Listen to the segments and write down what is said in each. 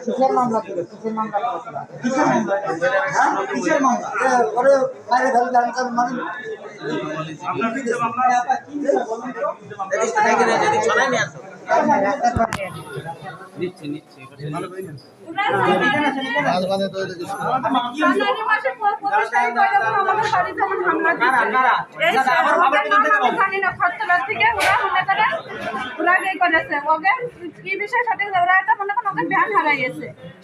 কিসের মামলা ছিল কিসের মামলা কিসের মামলা? হ্যাঁ? কিসের মামলা? ওরে বাইরে ফেলে জানতাম মানে আপনার করে করেছে। ওকে কি বিষয় সঠিক না, ওরা একটা মনে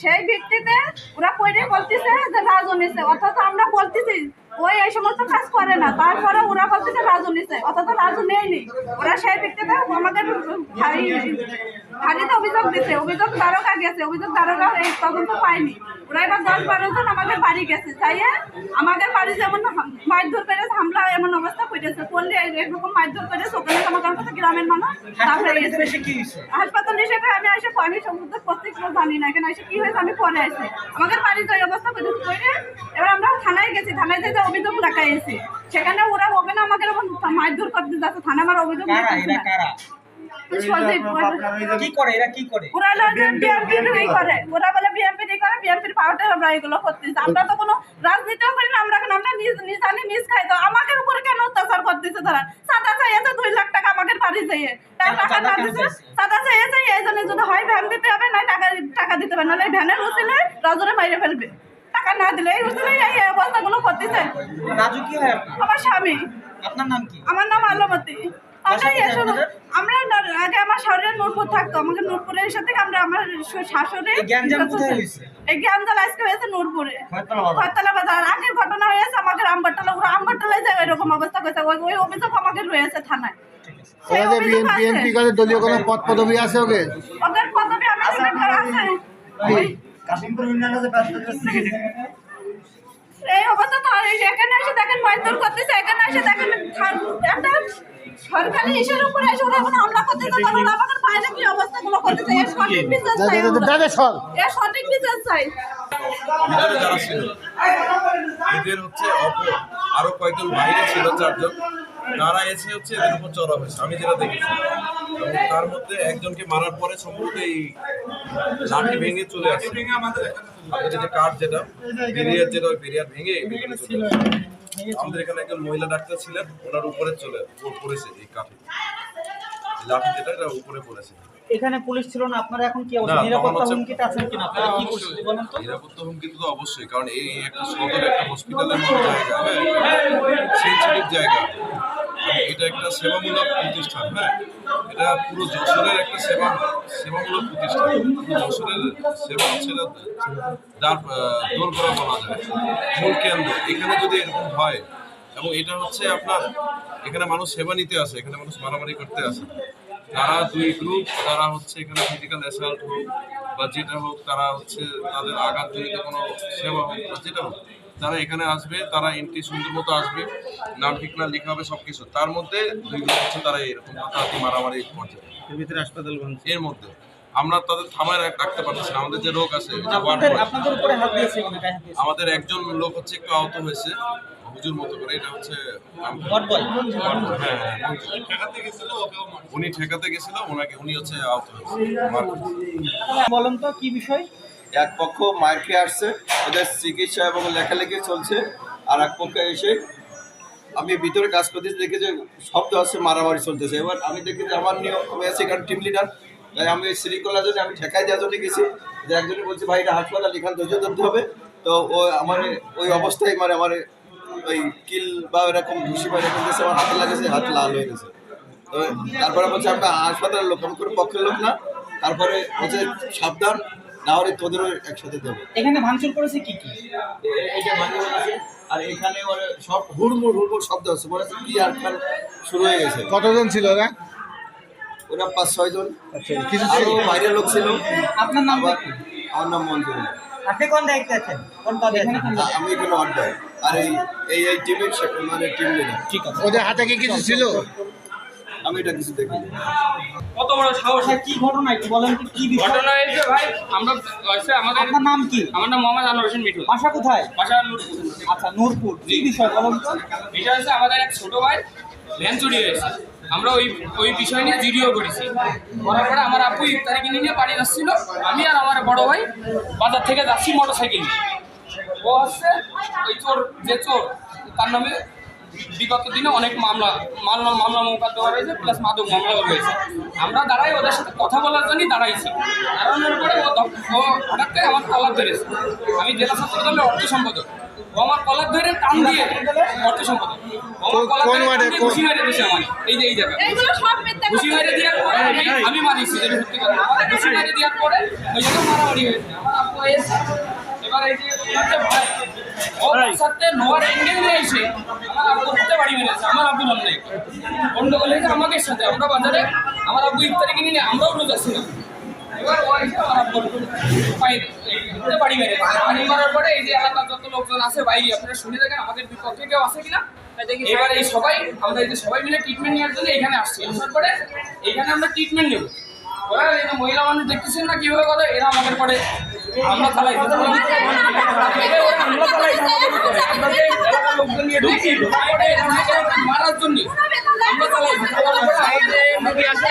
সেই ভিত্তিতে ওরা কইরে বলতেছে যে রাজু নিছে অথচ আমরা বলতেছি ওই এই সমস্ত কাজ করে না। তারপরে ওরা বলতেছে রাজু নিছে অথচ রাজু নেয়নি ওরা সেই ভিত্তিতে আমাদের হাজিতে অভিযোগ দিচ্ছে অভিযোগ দ্বারকা গেছে অভিযোগ দ্বারকা এই তদন্ত পায়নি। ওরা এবার দশ বারো জন আমাদের বাড়ি গেছে তাই আমাদের বাড়ি যেমন মারধর করে হামলা এমন অবস্থা করেছে করলে এরকম মারধর করে ওখানে আমাদের কাছে গ্রামের মানুষ তারপরে হাসপাতাল হিসেবে আমি এসে আমি সমুদ্র প্রত্যেক জানি না এখানে এসে কি হয়েছে আমি পরে আসি। আমাদের বাড়ির যে অবস্থা করে করে এবার আমরা থানায় গেছি থানায় যে অভিযোগ লেখাইছি সেখানে ওরা হবে না এরকম মারধর করতে যাচ্ছে থানা আমার অভিযোগ কি করে? এরা কি করে? ওরা হলো যে বিএনপির ই করে। ওরা বলে বিএনপির ই করে বিএনপির পাওয়ারটা আমরা এগুলো করতেছি। আমরা তো কোনো রাজনীতিও করি না আমরা আমরা নিজ নিজ আনি নিজ খাই তো। আমাদের উপরে কেন অত্যাচার করতেছে তারা? সাদা চাইছে দুই লাখ টাকা আমাদের বাড়ি চাইয়ে টাকা না দিছে? সাদা চাইছে এই জন্য যদি হয় ভ্যান দিতে হবে না টাকা টাকা দিতে হবে। নাহলে এই ভ্যানের উচিলে রাজরে মাইরে ফেলবে। টাকা না দিলে এই উচিলে এই অবস্থাগুলো করতেছে। রাজু কি হয় আমার স্বামী। আপনার নাম কি? আমার নাম আলমতি আমরা আমরা আগে আমার শহরের নূরপুর থাকতো। আমাকে নূরপুরে এসে থেকে আমরা আমার শ- শাশুড়ি এই গ্যাঞ্জাম কোথায় হয়েছে? এই জ্ঞানজাল আজকে হয়েছে নূরপুরে। খয়তলা বাজার। আগের ঘটনা হয়েছে আমাদের আমবাট্টালা ওরা আমবাট্টালায় যায় এরকম অবস্থা করেছে ওই ওই অভিযোগ আমাদের রয়েছে থানায়। ওরা যে বিএনপি করে দলীয় কোনো পদ পদবি আছে ওকে? ওদের পদবি আমি সিলেক্ট করা আছে। কাশিমপুর ইউনিয়নে যে ব্যস্ত এই অবস্থা তো এখানে এসে দেখেন মারধর করতেছে এখানে এসে দেখেন একটা সরকারি ইসের উপরে এসে ওরা এখন হামলা করতেছে কারণ ওরা আমাদের বাইরে কি অবস্থাগুলো করতেছে এর সঠিক বিচার চাই দাদা সর। এর সঠিক বিচার চাই। ভিতরে যারা ছিল এদের হচ্ছে অপর আরও কয়েকজন বাইরে ছিল চারজন। তারা এসে হচ্ছে এদের উপর চড়া হয়েছে। আমি যেটা দেখেছি তার মধ্যে একজনকে মারার পরে সম্ভবত এই লাঠি ভেঙে চলে আসে। আমাদের যেটা কাঠ যেটা বেরিয়ার যেটা বেরিয়ার ভেঙে এখানে চলে আসে। আমাদের এখানে একজন মহিলা ডাক্তার ছিলেন ওনার উপরে চলে পড়েছে এই কাঠি লাঠি যেটা এটা উপরে পড়েছে। এখানে পুলিশ ছিল না আপনারা এখন কি অবস্থা? নিরাপত্তা হুমকিতে আছেন কিনা? আপনারা কি করছেন বলেন তো। নিরাপত্তা হুমকি তো অবশ্যই কারণ এই একটা সদর একটা হসপিটালের মতো জায়গা হ্যাঁ? সেন্সিটিভ জায়গা। এটা একটা সেবামূলক প্রতিষ্ঠান হ্যাঁ? এটা পুরো যশোরের একটা সেবা, সেবামূলক প্রতিষ্ঠান। পুরো যশোরের সেবা এটা, যার দোর করা বলা যায়, মূল কেন্দ্র। এখানে যদি এরকম হয়, এবং এটা হচ্ছে আপনার, এখানে মানুষ সেবা নিতে আসে, এখানে মানুষ মারামারি করতে আসে। তারা দুই গ্রুপ তারা হচ্ছে এখানে ফিজিক্যাল অ্যাসাল্ট হোক বা যেটা হোক, তারা হচ্ছে তাদের আঘাত জড়িত কোনো সেবা হোক বা যেটা হোক তারা এখানে আসবে তারা এন্ট্রি সুন্দর মতো আসবে নাম ঠিকানা লেখা হবে সব কিছু তার মধ্যে দুই গ্রুপ হচ্ছে তারা এরকম হাতাহাতি মারামারি করছে। ভিতরে হাসপাতাল এর মধ্যে। আমরা তাদের থামায় রাখতে পারতেছি না। আমাদের যে রোগ আছে আমাদের একজন লোক হচ্ছে একটু আহত হয়েছে হুজুর মতো করে এটা হচ্ছে হ্যাঁ, হ্যাঁ, উনি ঠেকাতে গেছিল ওনাকে উনি হচ্ছে আহত হয়েছে। বলেন তো কি বিষয়? এক পক্ষ মার খেয়ে আসছে, ওদের চিকিৎসা এবং লেখালেখি চলছে, আর এক পক্ষে এসে আমি ভিতরে কাজ করতেছি, দেখি যে শব্দ আসছে, মারামারি চলতেছে। এবার আমি দেখি যে আমার নিয়ম, আমি আছি এখানে টিম লিডার তাই আমি শৃঙ্খলার জন্য আমি ঠেকাই দেওয়ার জন্য গেছি। যে একজনই বলছে, ভাই, এটা হাসপাতাল, এখানে ধৈর্য ধরতে হবে। তো ও আমার ওই অবস্থায় মানে আমার ওই কিল বা এরকম ঘুষি বা এরকম গেছে আমার হাতে লাগেছে, হাত লাল হয়ে গেছে। তো তারপরে বলছে, আমরা হাসপাতালের লোক, আমি কোনো পক্ষের লোক না। তারপরে বলছে, সাবধান না হলে তোদেরও একসাথে দেবো এখানে ভাঙচুর করেছে কি কি? আর এখানে সব হুড়মুড় হুড়মুড় শব্দ হচ্ছে মনে হচ্ছে কি আর শুরু হয়ে গেছে। কতজন ছিল ওরা? ওরা পাঁচ ছয় জন। কিছু আরও বাইরের লোক ছিল। আপনার নাম? আমার নাম মঞ্জুর। আপনি কোন দায়িত্বে আছেন? কোন পদে আছেন? আমি এখানে অর্ডার আর এই এই এই টিমের মানে টিম লিডার ঠিক আছে। ওদের হাতে কি কিছু ছিল? আমি এটা কিছু দেখি। কত বড় সাহস? কি ঘটনা? একটু বলেন তো কি ঘটনা এই যে ভাই আমরা হচ্ছে আমাদের আপনার নাম কি? আমার নাম মোহাম্মদ আনোয়ার হোসেন মিঠু বাসা কোথায়? বাসা নূরপুর। আচ্ছা নূরপুর। কি বিষয় বলুন তো? এটা হচ্ছে আমাদের এক ছোট ভাই ভ্যান চুরি হয়েছে। আমরা ওই ওই বিষয় নিয়ে ভিডিও করেছি। করার পরে আমার আপু ইফতারি কিনে নিয়ে বাড়ি যাচ্ছিল। আমি আর আমার বড় ভাই বাজার থেকে যাচ্ছি মোটর সাইকেল ও হচ্ছে ওই চোর যে চোর তার নামে বিগত দিনে অনেক মামলা মামলা মামলা মোকদ্দমা রয়েছে প্লাস মাদক মামলা রয়েছে। আমরা দাঁড়াই ওদের সাথে কথা বলার জন্যই দাঁড়াইছি। দাঁড়ানোর পরে ও হঠাৎ করে আমার কলার ধরেছে। আমি জেলা ছাত্র দলের অর্থ সম্পাদক। ও আমার কলার ধরে টান দিয়ে অর্থ সম্পাদক। আমার কলার ধরে ওয়ার্ডে? টান দিয়ে কোন- ঘুষি মেরে দিয়েছে আমার এই যে এই জায়গায়। এইগুলো সব মিথ্যা ঘুষি মেরে দেওয়ার পরে আমি- আমি মারিছি যেটা সত্যি কথা। আমার ঘুষি মেরে দেওয়ার পরে ওই জায়গায় মারামারি হয়েছে। আমার আপু এবার এই যে ভাই সাথে আব্বু হাতে বাড়ি মেরেছে আমার আব্বু নাম নেই। গন্ডগোল হয়েছে আমাদের সাথে আমরা বাজারে আমার আব্বু ইফতারি কিনে নিয়ে আমরাও রোজা ছিলাম। এবার ও এসে আমার আব্বুর পায়ে এই হাতে মেরেছে। বাড়ি মারার পরে এই যে এলাকার যত লোকজন আছে বাইরে আপনারা শুনে দেখেন আমাদের বিপক্ষে কেউ আছে কিনা? এবার এই সবাই আমরা এই যে সবাই মিলে ট্রিটমেন্ট নেওয়ার জন্য এখানে আসছি। আসার পরে এখানে আমরা ট্রিটমেন্ট নেব। ওরা এই যে মহিলা মানুষ দেখতেছেন না কীভাবে কথা এরা আমাদের পরে আমরা চালাই আমরা চালাই আমরা যে এলাকার লোকজন নিয়ে ঢুকি ঢোকার পরে এখানে মারার জন্য আমরা চালাই আমাদের আসে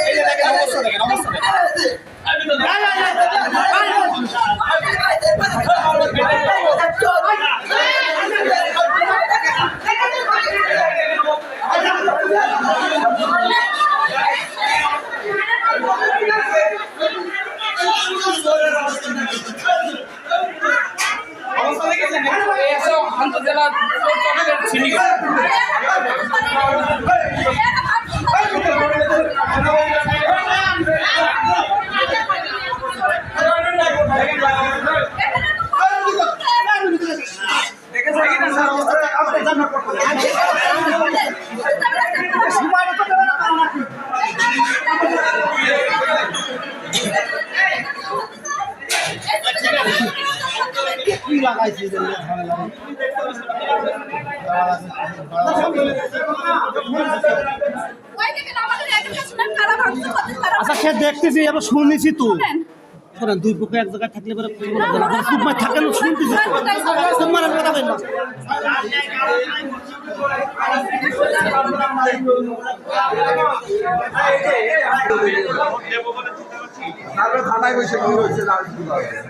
এই যে দেখেন অবস্থা দেখেন অবস্থা দেখেন অবস্থা দেখেছেন এই আছে আন্তর্জেলা চট্টগ্রামের সিন্ডিকেট কি জানা যে আচ্ছা সে দেখতেছি আমরা শুনেছি তো। শোনেন। দুই পক্ষে এক জায়গায় থাকলে পরে চুপ মার শুনতেছি তো। তোমার আর কথা বললাম আমি এক্সিডেন্ট করে আসছি